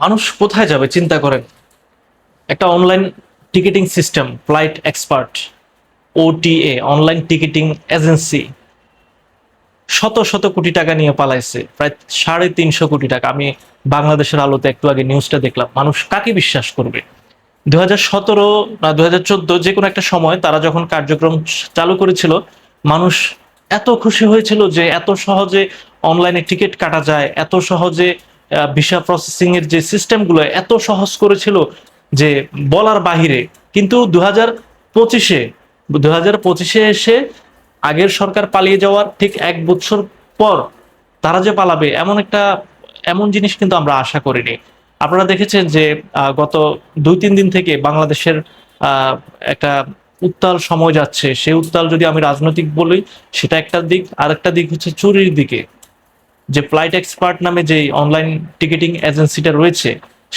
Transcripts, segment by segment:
মানুষ কোথায় যাবে, চিন্তা করেন। একটা online ticketing system flight expert OTA online ticketing agency শত শত কোটি টাকা নিয়ে পালাইছে, প্রায় সাড়ে তিনশো কোটি টাকা। আমি বাংলাদেশের আলোতে একটু আগে নিউজটা দেখলাম, মানুষ কাকে বিশ্বাস করবে? দু হাজার সতেরো না দু হাজার চোদ্দ যে কোনো একটা সময় তারা যখন কার্যক্রম চালু করেছিল, মানুষ এত খুশি হয়েছিল যে এত সহজে অনলাইনে টিকিট কাটা যায়, এত সহজে ভিসা প্রসেসিং এর যে সিস্টেমগুলো এত সহজ করেছিল যে বলার বাহিরে, কিন্তু দু হাজার পঁচিশে দু হাজার পঁচিশে এসে আগের সরকার পালিয়ে যাওয়ার ঠিক এক বছর পর তারা যে পালাবে, এমন একটা, এমন জিনিস কিন্তু আমরা আশা করিনি। আপনারা দেখেছেন যে গত দুই তিন দিন থেকে বাংলাদেশের একটা উত্তাল সময় যাচ্ছে। সেই উত্তাল যদি আমি রাজনৈতিক বলি, সেটা একটা দিক। আর একটা দিক হচ্ছে চুরির দিকে। যে ফ্লাইট এক্সপার্ট নামে যে অনলাইন টিকিটিং এজেন্সিটা রয়েছে,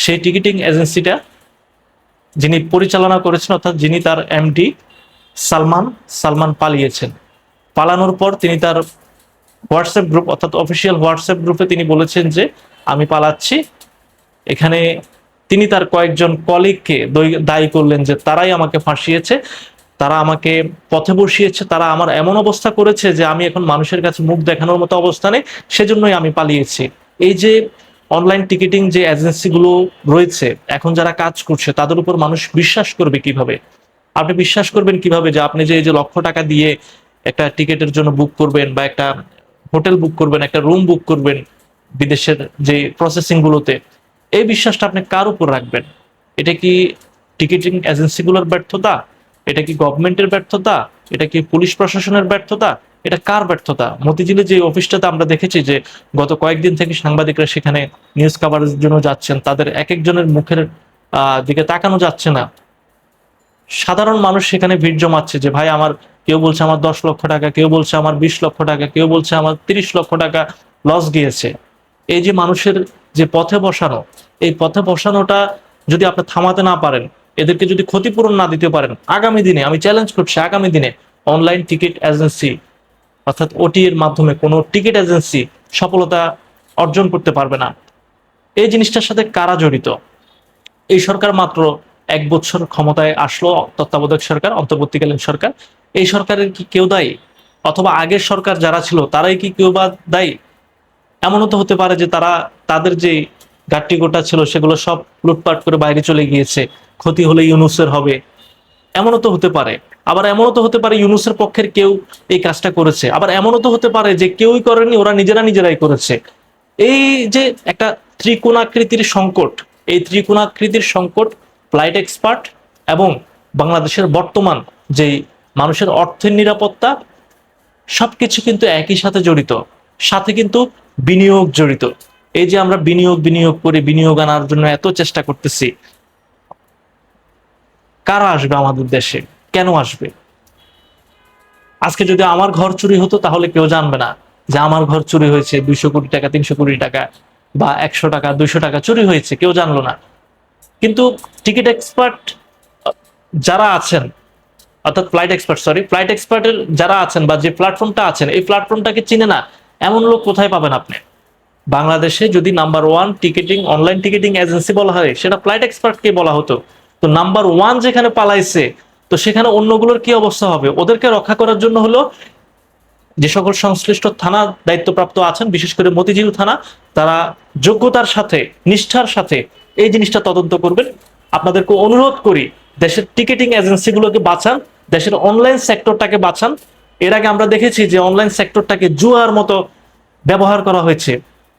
সেই টিকিটিং এজেন্সিটা যিনি পরিচালনা করেছেন, অর্থাৎ যিনি তার এমডি সালমান সালমান পালিয়েছেন। পালানোর পর তিনি তার হোয়াটসঅ্যাপ গ্রুপ অর্থাৎ অফিসিয়াল হোয়াটসঅ্যাপ গ্রুপে তিনি বলেছেন যে, আমি পালাচ্ছি। এখানে তিনি তার কয়েকজন কলিগকে দায়ী করলেন যে তারাই আমাকে ফাঁসিয়েছে। তারা আমাকে পথে বসিয়েছে, তারা আমার এমন অবস্থা করেছে যে আমি এখন মানুষের কাছে মুখ দেখানোর মতো অবস্থানে সেজন্যই আমি পালিয়েছি। এই যে অনলাইন টিকিটিং যে এজেন্সিগুলো রয়েছে, এখন যারা কাজ করছে, তাদের উপর মানুষ বিশ্বাস করবে কীভাবে? আপনি বিশ্বাস করবেন কীভাবে যে আপনি যে এই যে লক্ষ টাকা দিয়ে একটা টিকিটের জন্য বুক করবেন বা একটা হোটেল বুক করবেন, একটা রুম বুক করবেন বিদেশের যে প্রসেসিং গুলোতে, এই বিশ্বাসটা আপনি কার উপর রাখবেন? এটা কি টিকিটিং এজেন্সিগুলোর ব্যর্থতা? এটা কি গভর্নমেন্টের ব্যর্থতা? এটা কি পুলিশ প্রশাসনের ব্যর্থতা? এটা কার ব্যর্থতা? মতিঝিলে যে অফিসটাতে আমরা দেখেছি যে গত কয়েকদিন থেকে সাংবাদিকরা সেখানে নিউজ কাভারের জন্য যাচ্ছেন, তাদের এক একজনের মুখের দিকে তাকানো যাচ্ছে না। সাধারণ মানুষ সেখানে ভিড় জমাচ্ছে যে, ভাই, আমার কেউ বলছে আমার দশ লক্ষ টাকা, কেউ বলছে আমার বিশ লক্ষ টাকা, কেউ বলছে আমার তিরিশ লক্ষ টাকা লস গিয়েছে। এই যে মানুষের যে পথে বসানো, এই পথে বসানোটা যদি আপনি থামাতে না পারেন এদেরকে যদি ক্ষতিপূরণ না দিতে পারেন, আগামী দিনে, আমি চ্যালেঞ্জ করছি, আগামী দিনে অনলাইন টিকিট এজেন্সি অর্থাৎ ওটি এর মাধ্যমে কোনো টিকিট এজেন্সি সফলতা অর্জন করতে পারবে না। এই জিনিসটার সাথে কারা জড়িত? এই সরকার মাত্র এক বছর ক্ষমতায় আসলো তত্ত্বাবধায়ক সরকার, অন্তর্বর্তীকালীন সরকার। এই সরকারের কি কেউ দায়ী? অথবা আগের সরকার যারা ছিল, তারাই কি কেউ বা দায়ী? এমনও তো হতে পারে যে তারা, তাদের যে গাট্টি গোটা ছিল, সেগুলো সব লুটপাট করে বাইরে চলে গিয়েছে। ক্ষতি হলে ইউনুসের হবে। এমনও তো হতে পারে। আবার এমনও তো হতে পারে ইউনুসের পক্ষের কেউ এই কাজটা করেছে। আবার এমনও তো হতে পারে যে কেউই করেনি, ওরা নিজেরা নিজেরাই করেছে। এই যে একটা ত্রিকোণাকৃতির সংকট, এই ত্রিকোণাকৃতির সংকট ফ্লাইট এক্সপার্ট এবং বাংলাদেশের বর্তমান যেই মানুষের অর্থের নিরাপত্তা, সবকিছু কিন্তু একই সাথে জড়িত। সাথে কিন্তু বিনিয়োগ জড়িত। এই যে আমরা বিনিয়োগ বিনিয়োগ করে, বিনিয়োগ আনার জন্য এত চেষ্টা করতেছি। কারা আসবে আমাদের দেশে? কেন আসবে? আজকে যদি আমার ঘর চুরি হতো, তাহলে কেউ জানবে না যে আমার ঘর চুরি হয়েছে দুইশো কোটি টাকা, তিনশো কোটি টাকা বা একশো টাকা, দুইশো টাকা চুরি হয়েছে, কেউ জানলো না। কিন্তু টিকিট এক্সপার্ট, যারা আছেন, অর্থাৎ ফ্লাইট এক্সপার্ট সরি ফ্লাইট এক্সপার্টের যারা আছেন বা যে প্ল্যাটফর্মটা আছেন, এই প্ল্যাটফর্মটাকে চিনে না? এমন লোক কোথায় পাবেন আপনি? বাংলাদেশে যদি number one ticketing online ticketing agency বলা হয়, সেটা ফ্লাইট এক্সপার্টকে বলা হতো। তো নাম্বার ওয়ান যেখানে পালাইছে, তো সেখানে অন্যগুলোর কি অবস্থা হবে? ওদেরকে রক্ষা করার জন্য হলো যে সকল সংশ্লিষ্ট থানা দায়িত্বপ্রাপ্ত আছেন, বিশেষ করে মতিঝিল থানা, তারা যোগ্যতার সাথে, নিষ্ঠার সাথে এই জিনিসটা তদন্ত করবেন। আপনাদেরকে অনুরোধ করি, দেশের টিকিটিং এজেন্সিগুলোকে বাঁচান, দেশের অনলাইন সেক্টরটাকে বাঁচান। এর আগে আমরা দেখেছি যে অনলাইন সেক্টরটাকে জুয়ার মতো ব্যবহার করা হয়েছে।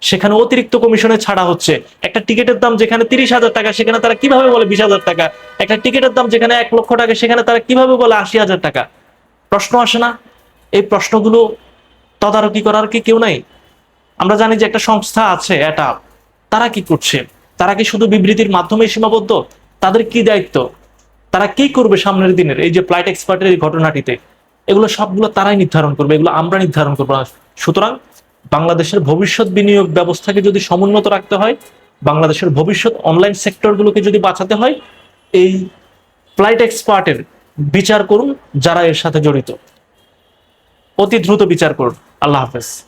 সেখানে অতিরিক্ত কমিশনে ছাড়া হচ্ছে। একটা টিকিটের দাম যেখানে তিরিশ হাজার টাকা, সেখানে তারা কীভাবে বলে বিশ হাজার টাকা? একটা টিকিটের দাম যেখানে এক লক্ষ টাকা, সেখানে তারা কীভাবে বলে আশি হাজার টাকা? প্রশ্ন আসে না। এই প্রশ্নগুলো তদারকি করার কি কেউ নাই? আমরা জানি যে একটা সংস্থা আছে এটা তারা কি করছে? তারা কি শুধু বিবৃতির মাধ্যমে সীমাবদ্ধ? তাদের কি দায়িত্ব? তারা কি করবে সামনের দিনের? এই যে ফ্লাইট এক্সপার্টের এই ঘটনাটিতে, এগুলো সবগুলো তারাই নির্ধারণ করবে, এগুলো আমরা নির্ধারণ করব সুতরাং বাংলাদেশের ভবিষ্যৎ বিনিয়োগ ব্যবস্থাকে যদি সমুন্নত রাখতে হয়, বাংলাদেশের ভবিষ্যৎ অনলাইন সেক্টরগুলোকে যদি বাঁচাতে হয়, এই ফ্লাইট এক্সপার্টের বিচার করুন যারা এর সাথে জড়িত। অতি দ্রুত বিচার করুন। আল্লাহ হাফেজ।